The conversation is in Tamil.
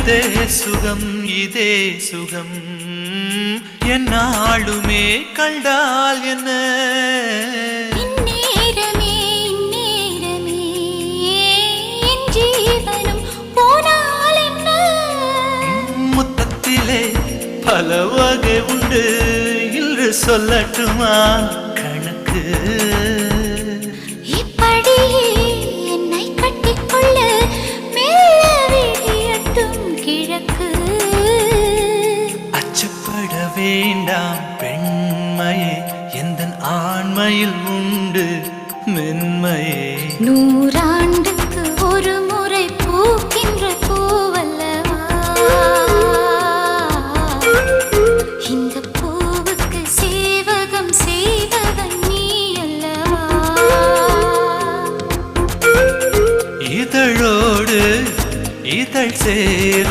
இதே சுகம் இதே சுகம். என்னாளுமே கண்டால் என்ன? பல வகை உண்டு. இன்று சொல்லட்டுமா? கிழக்கு அச்சப்பட வேண்டாம் பெண்மையே எந்த ஆண்மையில் உண்டு மென்மையே. நூறாண்டுக்கு ஒரு முறை பூக்கின்ற பூவல்லவா? இந்த பூவுக்கு சேவகம் செய்வதன் நீ அல்லவா? இதழோடு இதழ் சே